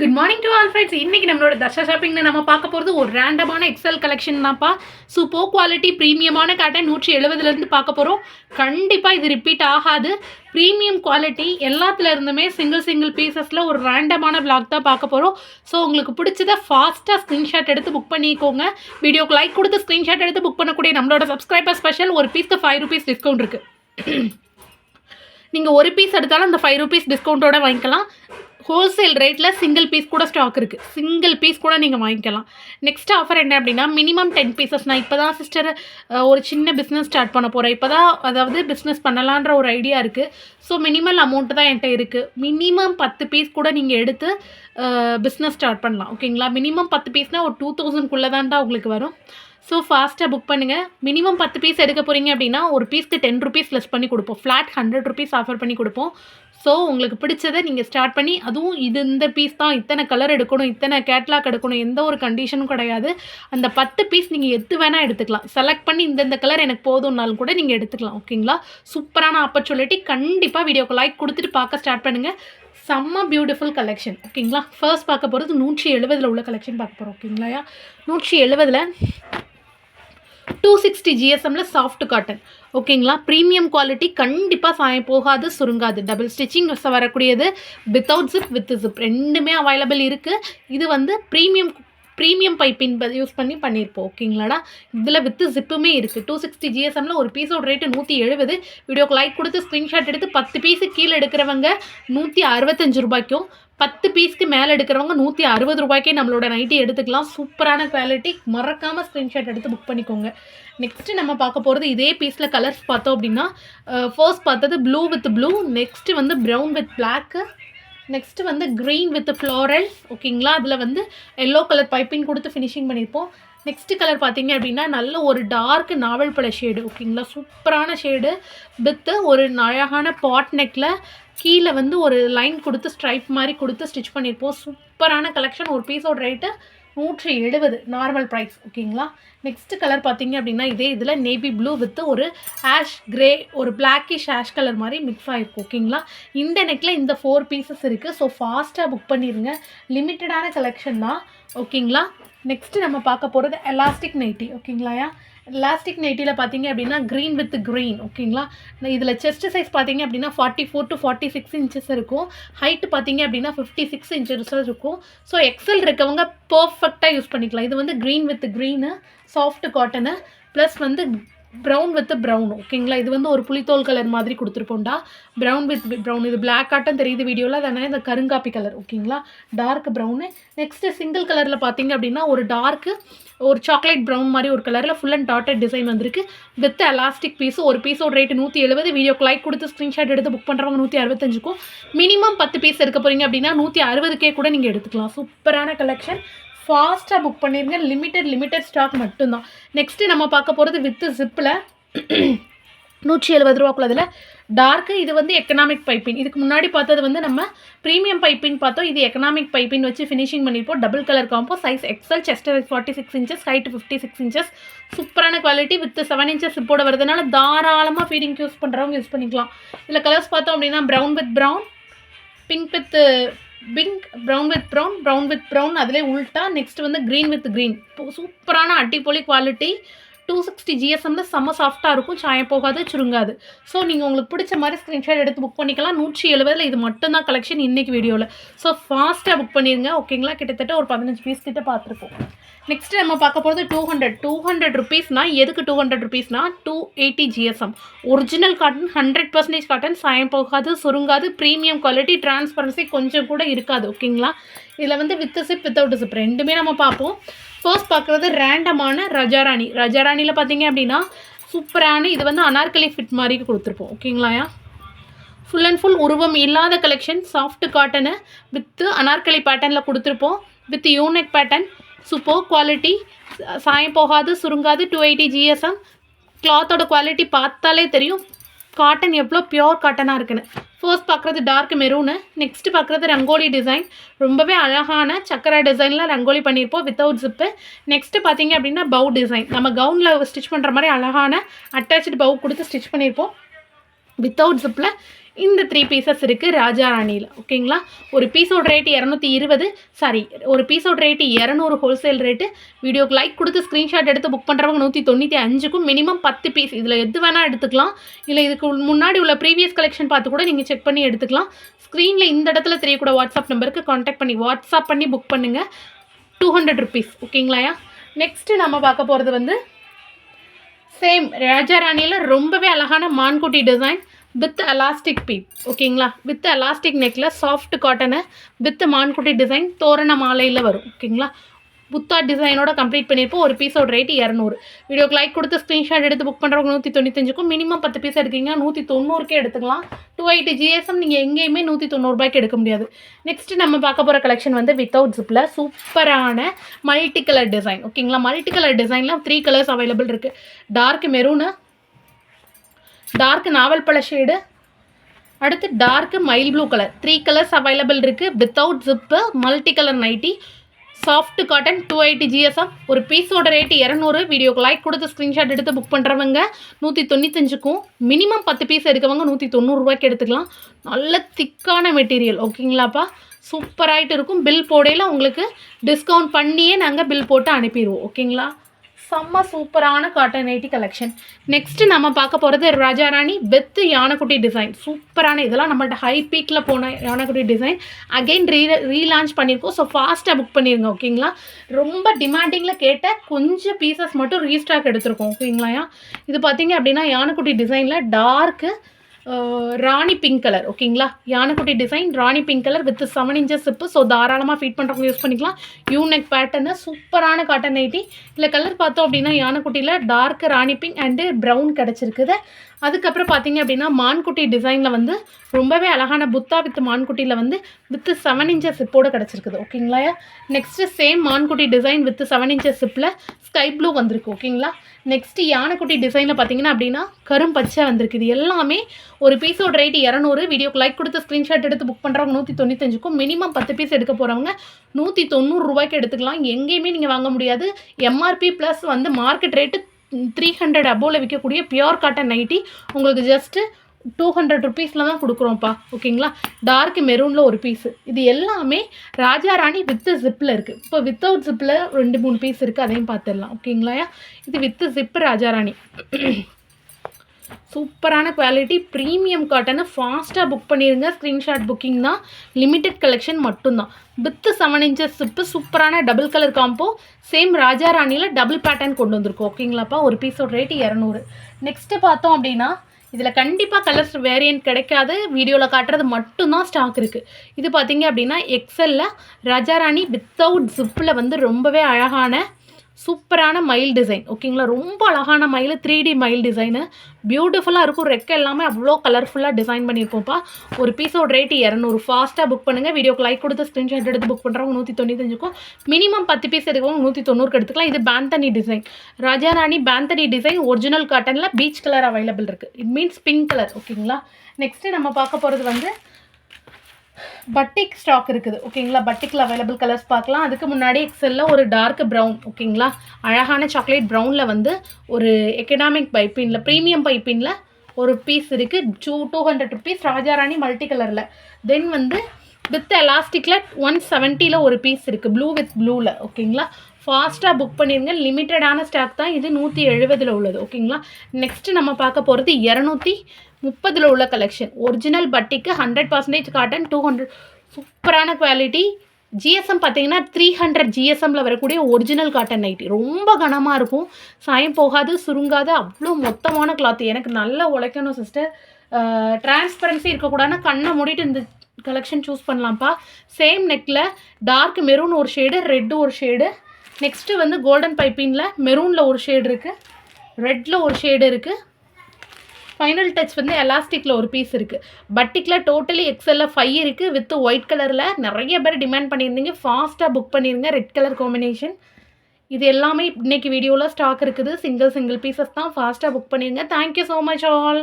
Good morning to all friends இன்னைக்கு நம்மளோட தர்ஷா ஷாப்பிங்கில் நம்ம பார்க்க போகிறது ஒரு ரேண்டமான எக்ஸல் கலெக்ஷன் தான்ப்பா. சூப்பர் குவாலிட்டி ப்ரீமியமான காட்டன் நூற்றி எழுபதுலேருந்து பார்க்க போகிறோம் கண்டிப்பாக இது ரிப்பீட் ஆகாது. ப்ரீமியம் குவாலிட்டி எல்லாத்துல இருந்துமே சிங்கிள் சிங்கிள் பீசஸில் ஒரு ரேண்டமான பிளாக் தான் பார்க்க போகிறோம் ஸோ உங்களுக்கு பிடிச்சதை ஃபாஸ்ட்டாக ஸ்க்ரீன்ஷாட் எடுத்து புக் பண்ணிக்கோங்க. வீடியோக்கு லைக் கொடுத்து ஸ்க்ரீன்ஷாட் எடுத்து புக் பண்ணக்கூடிய நம்மளோட சப்ஸ்கிரைபர் ஸ்பெஷல் ஒரு பீஸ்க்கு ஃபைவ் ருபீஸ் டிஸ்கவுண்ட் இருக்குது நீங்கள் ஒரு பீஸ் எடுத்தாலும் அந்த ஃபைவ் ருபீஸ் டிஸ்கவுண்ட்டோட வாங்கிக்கலாம். ஹோல்சேல் ரேட்டில் சிங்கிள் பீஸ் கூட ஸ்டாக் இருக்குது சிங்கிள் பீஸ் கூட நீங்கள் வாங்கிக்கலாம். நெக்ஸ்ட் ஆஃபர் என்ன அப்படின்னா மினிமம் டென் பீசஸ் நான் இப்போ தான் சிஸ்டர் ஒரு சின்ன பிஸ்னஸ் ஸ்டார்ட் பண்ண போகிறேன் இப்போ தான் அதாவது பிஸ்னஸ் பண்ணலான்ற ஒரு ஐடியா இருக்குது ஸோ மினிமல் அமௌண்ட்டு தான் என்கிட்ட இருக்குது மினிமம் பத்து பீஸ் கூட நீங்கள் எடுத்து பிஸ்னஸ் ஸ்டார்ட் பண்ணலாம். ஓகேங்களா மினிமம் பத்து பீஸ்னால் ஒரு டூ தௌசண்ட்குள்ளே தான்டா உங்களுக்கு வரும். ஸோ ஃபாஸ்ட்டாக புக் பண்ணுங்கள் மினிமம் பத்து பீஸ் எடுக்க போகிறீங்க அப்படின்னா ஒரு பீஸ்க்கு டென் ருபீஸ் லெஸ் பண்ணி கொடுப்போம். ஃப்ளாட் ஹண்ட்ரட் ருபீஸ் ஆஃபர் பண்ணி கொடுப்போம். ஸோ உங்களுக்கு பிடிச்சதை நீங்கள் ஸ்டார்ட் பண்ணி அதுவும் இது இந்த பீஸ் தான். இத்தனை கலர் எடுக்கணும் இத்தனை கேட்லாக் எடுக்கணும் எந்த ஒரு கண்டிஷனும் கிடையாது. அந்த பத்து பீஸ் நீங்கள் எது வேணால் எடுத்துக்கலாம். செலக்ட் பண்ணி இந்தந்த கலர் எனக்கு போதும்னாலும் கூட நீங்கள் எடுத்துக்கலாம். ஓகேங்களா சூப்பரான ஆப்பர்ச்சுனிட்டி கண்டிப்பாக வீடியோக்கு லைக் கொடுத்துட்டு பார்க்க ஸ்டார்ட் பண்ணுங்கள் செம்ம பியூட்டிஃபுல் கலெக்ஷன் ஓகேங்களா ஃபர்ஸ்ட் பார்க்க போகிறது நூற்றி எழுபதில் உள்ள கலெக்ஷன் பார்க்க போகிறோம் ஓகேங்களா நூற்றி எழுபதில் டூ சிக்ஸ்டி ஜிஎஸ்எம்மில் சாஃப்ட் காட்டன் ஓகேங்களா ப்ரீமியம் குவாலிட்டி கண்டிப்பாக சாயம் போகாது சுருங்காது. டபுள் ஸ்டிச்சிங் வரக்கூடியது வித்தவுட் ஜிப் வித் ஜிப் ரெண்டுமே அவைலபிள் இருக்குது இது வந்து ப்ரீமியம் ப்ரீமியம் பைப்பின் யூஸ் பண்ணி பண்ணியிருப்போம் ஓகேங்களாடா இதில் வித்து ஜிப்புமே இருக்குது டூ சிக்ஸ்டி ஜிஎஸ்எம்மில் ஒரு பீஸோட ரேட்டு நூற்றி எழுபது வீடியோக்கு லைக் கொடுத்து ஸ்க்ரீன்ஷாட் எடுத்து பத்து பீஸு கீழே எடுக்கிறவங்க நூற்றி அறுபத்தஞ்சு ரூபாய்க்கும் பத்து பீஸ்க்கு மேலே எடுக்கிறவங்க நூற்றி அறுபது ரூபாய்க்கே நம்மளோட நைட்டி எடுத்துக்கலாம். சூப்பரான குவாலிட்டி மறக்காமல் ஸ்க்ரீன்ஷாட் எடுத்து புக் பண்ணிக்கோங்க. நெக்ஸ்ட்டு நம்ம பார்க்க போகிறது இதே பீஸில் கலர்ஸ் பார்த்தோம் அப்படின்னா ஃபர்ஸ்ட் பார்த்தது ப்ளூ வித் ப்ளூ நெக்ஸ்ட்டு வந்து ப்ரௌன் வித் பிளாக்கு நெக்ஸ்ட்டு வந்து க்ரீன் வித் ஃப்ளோரல் ஓகேங்களா அதில் வந்து எல்லோ கலர் பைப்பிங் கொடுத்து ஃபினிஷிங் பண்ணியிருப்போம் நெக்ஸ்ட் கலர் பார்த்தீங்க அப்படின்னா நல்ல ஒரு டார்க் நாவல் பழ ஷேடு ஓகேங்களா சூப்பரான ஷேடு வித்து ஒரு அழகான பாட் நெக்கில் கீழே வந்து ஒரு லைன் கொடுத்து ஸ்ட்ரைப் மாதிரி கொடுத்து ஸ்டிச் பண்ணியிருப்போம். சூப்பரான கலெக்ஷன் ஒரு பீஸோட ரேட்டு நூற்றி எழுபது நார்மல் ப்ரைஸ் ஓகேங்களா நெக்ஸ்ட் கலர் பார்த்தீங்க அப்படின்னா இதே இதில் நேவி ப்ளூ வித் ஒரு ஆஷ் கிரே ஒரு பிளாக்கிஷ் ஆஷ் கலர் மாதிரி மிக்ஸ் ஆகிருக்கும் ஓகேங்களா இந்த நெக்கில் இந்த ஃபோர் பீசஸ் இருக்குது ஸோ ஃபாஸ்ட்டாக புக் பண்ணிடுங்க லிமிட்டடான கலெக்ஷன் தான் ஓகேங்களா நெக்ஸ்ட்டு நம்ம பார்க்க போகிறது எலாஸ்டிக் நைட்டி ஓகேங்களாயா லாஸ்டிக் நைட்டியில் பார்த்தீங்க அப்படின்னா க்ரீன் வித் க்ரீன் ஓகேங்களா இதில் செஸ்ட் சைஸ் பார்த்தீங்க அப்படின்னா forty four to forty six inches இருக்கும். ஹைட்டு பார்த்தீங்க அப்படின்னா ஃபிஃப்டி சிக்ஸ் இன்ச்சஸ் இருக்கும். ஸோ எக்ஸல் இருக்கவங்க பர்ஃபெக்டாக யூஸ் பண்ணிக்கலாம். இது வந்து green with green soft cotton plus வந்து ப்ரௌன் வித் ப்ரௌன் ஓகேங்களா இது வந்து ஒரு புளித்தோல் கலர் மாதிரி கொடுத்துருப்போம்டா. ப்ரௌன் வித் ப்ரௌன் இது பிளாக் ஆட்டம் தெரியுது வீடியோவில் அதனால் இந்த கருங்காப்பி கலர் ஓகேங்களா டார்க் ப்ரௌனு நெக்ஸ்ட்டு சிங்கிள் கலரில் பார்த்தீங்க அப்படின்னா ஒரு டார்க்கு ஒரு சாக்லேட் ப்ரௌன் மாதிரி ஒரு கலரில் ஃபுல் அண்ட் டாட்டட் டிசைன் வந்திருக்கு. வித் எலாஸ்டிக் பீஸு ஒரு பீஸோட ரேட்டு நூற்றி எழுபது வீடியோக்கு லைக் கொடுத்து ஸ்க்ரீன்ஷாட் எடுத்து புக் பண்ணுறவங்க நூற்றி அறுபத்தஞ்சுக்கும். மினிமம் பத்து பீஸ் எடுக்க போகிறீங்க அப்படின்னா நூற்றி அறுபதுக்கே கூட நீங்கள் எடுத்துக்கலாம். சூப்பரான கலெக்ஷன் ஃபாஸ்ட்டாக புக் பண்ணிடுங்க லிமிட்டட் லிமிட்டட் ஸ்டாக் மட்டும்தான். நெக்ஸ்ட்டு நம்ம பார்க்க போகிறது வித்து ஜிப்பில் நூற்றி எழுபது ரூபாக்குள்ளதில் டார்க்கு இது வந்து எக்கனாமிக் பைப்பின் இதுக்கு முன்னாடி பார்த்தது வந்து நம்ம ப்ரீமியம் பைப்பின் பார்த்தோம். இது எக்கனாமிக் பைப்பின் வச்சு ஃபினிஷிங் பண்ணியிருப்போம் double colour combo size XL chest forty six inches height fifty six inches சூப்பரான குவாலிட்டி வித் செவன் இன்ச்சஸ் இப்போட வரதுனால தாராளமாக ஃபீடிங் யூஸ் பண்ணுறவங்க யூஸ் பண்ணிக்கலாம். இதில் கலர்ஸ் பார்த்தோம் அப்படின்னா brown with brown pink with pink brown with brown brown with brown அதிலே உல்ட்டா நெக்ஸ்ட் வந்து க்ரீன் வித் க்ரீன் சூப்பரான அட்டிப்பொலி குவாலிட்டி டூ சிக்ஸ்டி ஜிஎஸ்எம்ல செம்ம சாஃப்ட்டாக இருக்கும். சாயம் போகாது சுருங்காது. ஸோ நீங்கள் உங்களுக்கு பிடிச்ச மாதிரி ஸ்க்ரீன்ஷாட் எடுத்து புக் பண்ணிக்கலாம். நூற்றி எழுபதில் இது மட்டும்தான் கலெக்ஷன் இன்றைக்கி வீடியோவில் ஸோ ஃபாஸ்ட்டாக புக் பண்ணிடுங்க ஓகேங்களா கிட்டத்தட்ட ஒரு பதினஞ்சு பீஸ் கிட்ட பார்த்துருக்கோம் நெக்ஸ்ட் நம்ம பார்க்க போகிறது டூ ஹண்ட்ரட் டூ ஹண்ட்ரட் ருபீஸ்னால் எதுக்கு two hundred ருபீஸ்னால் two eighty GSM original cotton hundred percentage cotton சாயம் போகாது சுருங்காது ப்ரீமியம் குவாலிட்டி டிரான்ஸ்பரன்சி கொஞ்சம் கூட இருக்காது. ஓகேங்களா இதில் வந்து வித் சிப் வித்தவுட் சிப் ரெண்டுமே நம்ம பார்ப்போம். ஃபர்ஸ்ட் பார்க்குறது ரேண்டமான ரஜாராணி. ரஜாராணியில் பார்த்தீங்க அப்படின்னா சூப்பரான இது வந்து அனார்கலி ஃபிட் மாதிரி கொடுத்துருப்போம். ஓகேங்களாயா ஃபுல் அண்ட் ஃபுல் உருவம் இல்லாத collection soft cotton with anarkali பேட்டர்னில் கொடுத்துருப்போம். With unique pattern super quality சாயம் போகாது சுருங்காது டூ எயிட்டி ஜிஎஸ்எம் கிளாத்தோட குவாலிட்டி பார்த்தாலே தெரியும். காட்டன் எவ்வளோ பியோர் காட்டனாக இருக்குன்னு. ஃபர்ஸ்ட் பார்க்குறது டார்க் மெரூனு நெக்ஸ்ட் பார்க்குறது ரங்கோலி டிசைன் ரொம்பவே அழகான சக்கரை டிசைனில் ரங்கோலி பண்ணியிருப்போம் வித்தவுட் ஜிப்பு நெக்ஸ்ட்டு பார்த்தீங்க அப்படின்னா பவு டிசைன் நம்ம கவுனில் ஸ்டிச் பண்ணுற மாதிரி அழகான அட்டாச்சு பவு கொடுத்து ஸ்டிச் பண்ணியிருப்போம். வித்தவுட் ஜிப்பில் இந்த த்ரீ பீசஸ் இருக்குது ராஜா ராணியில் ஓகேங்களா ஒரு பீஸோட ரேட்டு இரநூத்தி இருபது சாரி ஒரு பீஸோட ரேட்டு இரநூறு ஹோல்சேல் ரேட்டு வீடியோக்கு லைக் கொடுத்து ஸ்க்ரீன்ஷாட் எடுத்து புக் பண்ணுறவங்க நூற்றி தொண்ணூற்றி அஞ்சுக்கும் மினிமம் பத்து பீஸ் இதில் எது வேணால் எடுத்துக்கலாம். இல்லை இதுக்கு முன்னாடி உள்ள ப்ரீவியஸ் கலெக்ஷன் பார்த்து கூட நீங்கள் செக் பண்ணி எடுத்துக்கலாம். ஸ்க்ரீனில் இந்த இடத்துல தெரியக்கூட வாட்ஸ்அப் நம்பருக்கு காண்டாக்ட் பண்ணி வாட்ஸ்அப் பண்ணி புக் பண்ணுங்கள் டூ ஹண்ட்ரட் ருபீஸ் ஓகேங்களாயா நெக்ஸ்ட்டு நம்ம பார்க்க போகிறது வந்து சேம் ராஜா ராணியில் ரொம்பவே அழகான மான்குட்டி டிசைன் வித் அலாஸ்டிக் பீப் ஓகேங்களா வித் அலாஸ்டிக் நெக்கில் சாஃப்ட் காட்டனு வித் மான்குட்டி டிசைன் தோரண மாலையில் வரும் ஓகேங்களா புத்தா டிசைனோட கம்ப்ளீட் பண்ணியிருப்போம் ஒரு பீஸோட ரேட்டு இரநூறு. வீடியோக்கு லைக் கொடுத்து ஸ்க்ரீன்ஷாட் எடுத்து புக் பண்ணுறவங்க நூற்றி தொண்ணூத்தஞ்சுக்கும் மினிமம் பத்து பீஸ் எடுத்தீங்கன்னா நூற்றி தொண்ணூறுக்கே எடுத்துக்கலாம் டூ எயிட்டி ஜிஎஸ்எம் நீங்கள் எங்கேயுமே நூற்றி தொண்ணூறுபாய்க்கு எடுக்க முடியாது. நெக்ஸ்ட் நம்ம பார்க்க போகிற கலெக்ஷன் வந்து வித்தவுட் ஜிப்பில் சூப்பரான மல்டி கலர் டிசைன் ஓகேங்களா மல்டி கலர் டிசைனில் த்ரீ கலர்ஸ் அவைலபிள் இருக்குது டார்க் மெரூனு டார்க் நாவல் பழ ஷேடு அடுத்து dark mild blue colour three colours available இருக்குது without zip multi colour nighty soft cotton two eighty GSM ஒரு பீஸோட ரேட்டு இரநூறு. வீடியோக்கு லைக் கொடுத்து ஸ்க்ரீன்ஷாட் எடுத்து புக் பண்ணுறவங்க நூற்றி தொண்ணூத்தஞ்சுக்கும் மினிமம் பத்து பீஸ் எடுக்கவங்க நூற்றி தொண்ணூறுரூவாய்க்கு எடுத்துக்கலாம். நல்ல திக்கான மெட்டீரியல் ஓகேங்களாப்பா சூப்பராகிட்டு இருக்கும். பில் போடையில் உங்களுக்கு டிஸ்கவுண்ட் பண்ணியே நாங்கள் பில் போட்டு அனுப்பிடுவோம் ஓகேங்களா செம்ம சூப்பரான காட்டன் நைட்டி கலெக்ஷன் நெக்ஸ்ட்டு நம்ம பார்க்க போகிறது ராஜாராணி வித் யானைக்குட்டி டிசைன் சூப்பரான இதெல்லாம் நம்மள்ட்ட ஹை பீக்கில் போன யானைக்குட்டி டிசைன் அகைன் ரீ ரீலான்ச் பண்ணியிருக்கோம் ஸோ ஃபாஸ்ட்டாக புக் பண்ணிடுங்க ஓகேங்களா ரொம்ப டிமாண்டிங்கில் கேட்ட கொஞ்சம் பீசஸ் மட்டும் ரீஸ்டாக் எடுத்திருக்கோம் ஓகேங்களாயா இது பார்த்தீங்க அப்படின்னா யானைக்குட்டி டிசைனில் டார்க்கு ராணி பிங்க் கலர் ஓகேங்களா? யானைக்குட்டி design rani pink colour with seven inches zip so தாராளமாக ஃபீட் பண்ணுறவங்க யூஸ் பண்ணிக்கலாம். யூனெக் பேட்டர்னு சூப்பரான காட்டன் நைட்டி இல்லை கலர் பார்த்தோம் அப்படின்னா யானைக்குட்டியில் dark rani pink and brown கிடச்சிருக்குது. அதுக்கப்புறம் பார்த்தீங்க அப்படின்னா மான்குட்டி டிசைனில் வந்து ரொம்பவே அழகான புத்தா வித் மான்குட்டியில் வந்து வித் செவன் இன்ச்சஸ் சிப்போடு கிடச்சிருக்குது. ஓகேங்களா நெக்ஸ்ட்டு சேம் மான்குட்டி டிசைன் வித் செவன் இன்ச்சஸ் சிப்பில் ஸ்கை ப்ளூ வந்திருக்கு. ஓகேங்களா நெக்ஸ்ட்டு யானைக்குட்டி டிசைனில் பார்த்தீங்கன்னா அப்படின்னா கரும்பச்சை வந்திருக்கு. இது எல்லாமே ஒரு பீஸோட ரேட் இரநூறு. வீடியோக்கு லைக் கொடுத்து ஸ்க்ரீன்ஷாட் எடுத்து புக் பண்ணுறவங்க நூற்றி தொண்ணூத்தஞ்சுக்கும் மினிமம் பத்து பீஸ் எடுக்க போகிறவங்க நூற்றி தொண்ணூறு ரூபாய்க்கு எடுத்துக்கலாம். எங்கேயுமே நீங்கள் வாங்க முடியாது. எம்ஆர்பி ப்ளஸ் வந்து மார்க்கெட் ரேட்டு த்ரீ ஹண்ட்ரட் அபோவில் விற்கக்கூடிய பியோர் காட்டன் நைட்டி உங்களுக்கு ஜஸ்ட்டு டூ ஹண்ட்ரட் ருபீஸில் தான் கொடுக்குறோம்ப்பா. ஓகேங்களா? டார்க் மெரூனில் ஒரு பீஸு இது எல்லாமே ராஜா ராணி வித்து ஜிப்பில் இருக்குது இப்போ வித்தவுட் ஜிப்பில் ரெண்டு மூணு பீஸ் இருக்குது அதையும் பார்த்துடலாம். ஓகேங்களா இது வித்து ஜிப்பு ராஜா ராணி. சூப்பரான குவாலிட்டி ப்ரீமியம் காட்டனை ஃபாஸ்ட்டாக புக் பண்ணிடுங்க ஸ்க்ரீன்ஷாட் புக்கிங் தான். லிமிட்டெட் கலெக்ஷன் மட்டும்தான். வித்து செவன் இன்ச்சஸ் சிப்பு சூப்பரான டபுள் கலர் காம்போ சேம் ராஜா ராணியில் டபுள் பேட்டர்ன் கொண்டு வந்திருக்கோம். ஓகேங்களாப்பா ஒரு பீஸோட ரேட்டு இரநூறு. நெக்ஸ்ட்டு பார்த்தோம் அப்படின்னா இதில் கண்டிப்பாக கலர்ஸ் வேரியன்ட் கிடைக்காது. வீடியோவில் காட்டுறது மட்டும்தான் ஸ்டாக் இருக்குது இது பார்த்தீங்க அப்படின்னா எக்ஸலில் ராஜாராணி வித்தவுட் ஜிப்பில் வந்து ரொம்பவே அழகான சூப்பரான மயில் டிசைன் ஓகேங்களா? ரொம்ப அழகான மயில் த்ரீ டி மயில் டிசைனு. பியூட்டிஃபுல்லாக இருக்கும். ரெக்க எல்லாமே அவ்வளோ கலர்ஃபுல்லாக டிசைன் பண்ணியிருப்போம்ப்பா ஒரு பீஸோட ரேட்டு இரநூறு. ஃபாஸ்ட்டாக புக் பண்ணுங்கள் வீடியோக்கு லைக் கொடுத்து ஸ்க்ரீன்ஷாட் எடுத்து புக் பண்ணுறவங்க நூற்றி தொண்ணூத்தஞ்சுக்கும். மினிமம் பத்து பீஸ் எடுக்கிறவங்க நூற்றி தொண்ணூறுக்கு எடுத்துக்கலாம். இது பேந்தனி டிசைன் ராஜாராணி பேந்தனி டிசைன் ஒரிஜினல் காட்டனில் பீச் கலர் அவைலபிள் இருக்குது இட் மீன்ஸ் பிங்க் கலர் ஓகேங்களா? நெக்ஸ்ட்டு நம்ம பார்க்க போகிறது வந்து பட்டிக் ஸ்டாக் இருக்குது ஓகேங்களா பட்டிக்கில் அவைலபிள் கலர்ஸ் பார்க்கலாம். அதுக்கு முன்னாடி எக்ஸலில் ஒரு டார்க் ப்ரௌன் ஓகேங்களா அழகான சாக்லேட் ப்ரௌனில் வந்து ஒரு எக்கனாமிக் பைப்பினில் ப்ரீமியம் பைப்பினில் ஒரு பீஸ் இருக்குது டூ டூ ஹண்ட்ரட் ருபீஸ் ராஜாராணி மல்டி கலரில் தென் வந்து வித் எலாஸ்டிக்கில் ஒன் செவன்ட்டியில் ஒரு பீஸ் இருக்குது ப்ளூ வித் ப்ளூவில் ஓகேங்களா ஃபாஸ்ட்டாக புக் பண்ணிடுங்க லிமிட்டடான ஸ்டாக் தான். இது நூற்றி எழுபதில் உள்ளது. ஓகேங்களா நெக்ஸ்ட்டு நம்ம பார்க்க போகிறது இரநூத்தி முப்பதில் உள்ள கலெக்ஷன் ஒரிஜினல் பட்டிக்கு hundred percentage cotton two hundred சூப்பரான குவாலிட்டி ஜிஎஸ்எம் பார்த்தீங்கன்னா த்ரீ ஹண்ட்ரட் ஜிஎஸ்எம்மில் வரக்கூடிய ஒரிஜினல் காட்டன் நைட்டி ரொம்ப கனமாக இருக்கும். சாயம் போகாது சுருங்காது. அவ்வளோ மொத்தமான கிளாத் எனக்கு நல்லா உழைக்கணும் சிஸ்டர் டிரான்ஸ்பரன்சி இருக்கக்கூடாதுன்னா கண்ணை மூடிட்டு இந்த கலெக்ஷன் சூஸ் பண்ணலாம்ப்பா. சேம் நெக்கில் டார்க் மெரூன் ஒரு ஷேடு ரெட்டு ஒரு ஷேடு நெக்ஸ்ட்டு வந்து கோல்டன் பைப்பிங்கில் மெரூனில் ஒரு ஷேடு இருக்குது ரெட்டில் ஒரு ஷேடு இருக்குது ஃபைனல் டச் வந்து எலாஸ்டிக்கில் ஒரு பீஸ் இருக்குது பட்டிக்கில் டோட்டலி எக்ஸலில் ஃபைவ் இருக்குது வித் ஒயிட் கலரில் நிறைய பேர் டிமாண்ட் பண்ணியிருந்தீங்க. ஃபாஸ்ட்டாக புக் பண்ணிடுங்க ரெட் கலர் காம்பினேஷன் இது எல்லாமே இன்றைக்கி வீடியோவில் ஸ்டாக் இருக்குது. சிங்கிள் சிங்கிள் பீசஸ் தான். ஃபாஸ்ட்டாக புக் பண்ணிடுங்க தேங்க்யூ ஸோ மச் ஆல்